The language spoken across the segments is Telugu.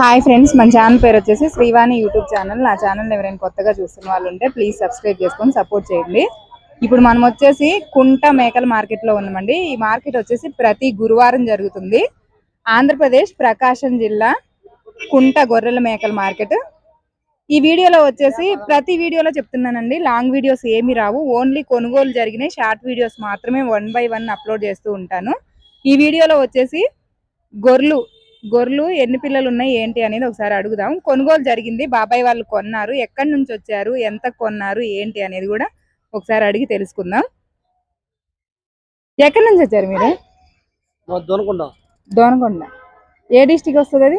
హాయ్ ఫ్రెండ్స్ మన ఛానల్ పేరు వచ్చేసి శ్రీవాణి యూట్యూబ్ ఛానల్ నా ఛానల్ ఎవరైనా కొత్తగా చూస్తున్న వాళ్ళు ఉంటే ప్లీజ్ సబ్స్క్రైబ్ చేసుకొని సపోర్ట్ చేయండి. ఇప్పుడు మనం వచ్చేసి కుంట మేకల మార్కెట్లో ఉన్నామండి. ఈ మార్కెట్ వచ్చేసి ప్రతి గురువారం జరుగుతుంది. ఆంధ్రప్రదేశ్ ప్రకాశం జిల్లా కుంట గొర్రెల మేకల మార్కెట్ ఈ వీడియోలో వచ్చేసి ప్రతి వీడియోలో చెప్తున్నానండి. లాంగ్ వీడియోస్ ఏమి రావు. ఓన్లీ కొనుగోలు జరిగిన షార్ట్ వీడియోస్ మాత్రమే వన్ బై వన్ అప్లోడ్ చేస్తూ ఉంటాను. ఈ వీడియోలో వచ్చేసి గొర్రెలు గొర్రెలు ఎన్ని పిల్లలు ఉన్నాయి ఏంటి అనేది ఒకసారి అడుగుదాం. కొనుగోలు జరిగింది బాబాయ్ వాళ్ళు కొన్నారు ఎక్కడి నుంచి వచ్చారు ఎంత కొన్నారు ఏంటి అనేది కూడా ఒకసారి అడిగి తెలుసుకుందాం. ఎక్కడి నుంచి వచ్చారు మీరు? దొనకుండా. దోనకొండ. ఏ డిస్టిక్ వస్తుంది అది?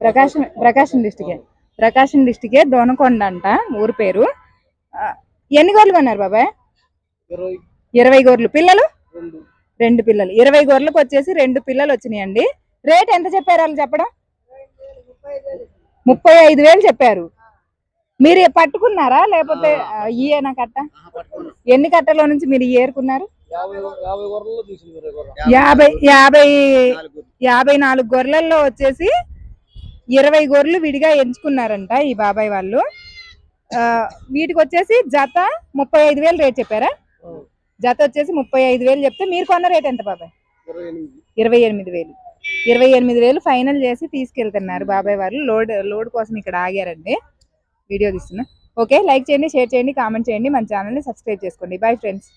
ప్రకాశం ప్రకాశం డిస్టికే. ప్రకాశం డిస్టికే దోనకొండ అంట ఊరు పేరు. ఎన్ని గొర్రెలు కొన్నారు బాబాయ్? ఇరవై. గొర్రెలు. పిల్లలు? రెండు పిల్లలు. ఇరవై గొర్రెలకు వచ్చేసి రెండు పిల్లలు వచ్చినాయండి. రేట్ ఎంత చెప్పారు వాళ్ళు చెప్పడం? ముప్పై ఐదు వేలు చెప్పారు. మీరు పట్టుకున్నారా లేకపోతే ఆ, ఇయేనా కట్ట? ఎన్ని కట్టలో నుంచి మీరు ఏరుకున్నారు? యాభై యాభై యాభై నాలుగు గొర్రెల్లో వచ్చేసి ఇరవై గొర్రెలు విడిగా ఎంచుకున్నారంట ఈ బాబాయ్ వాళ్ళు. ఆ, వీటికి వచ్చేసి జత ముప్పై ఐదు వేలు రేట్ చెప్పారా? జత వచ్చేసి ముప్పై ఐదు వేలు చెప్తే మీరు కొన్న రేట్ ఎంత బాబాయ్? ఇరవై ఎనిమిది. వేలు ఇరవై ఎనిమిది వేలు. ఫైనల్ చేసి తీసుకెళ్తున్నారు బాబాయ్ వాళ్ళు లోడ్ లోడ్ కోసం ఇక్కడ ఆగారండి. వీడియో తీస్తున్నా. ఓకే లైక్ చేయండి షేర్ చేయండి కామెంట్ చేయండి. మన ఛానల్ని సబ్స్క్రైబ్ చేసుకోండి. Bye friends.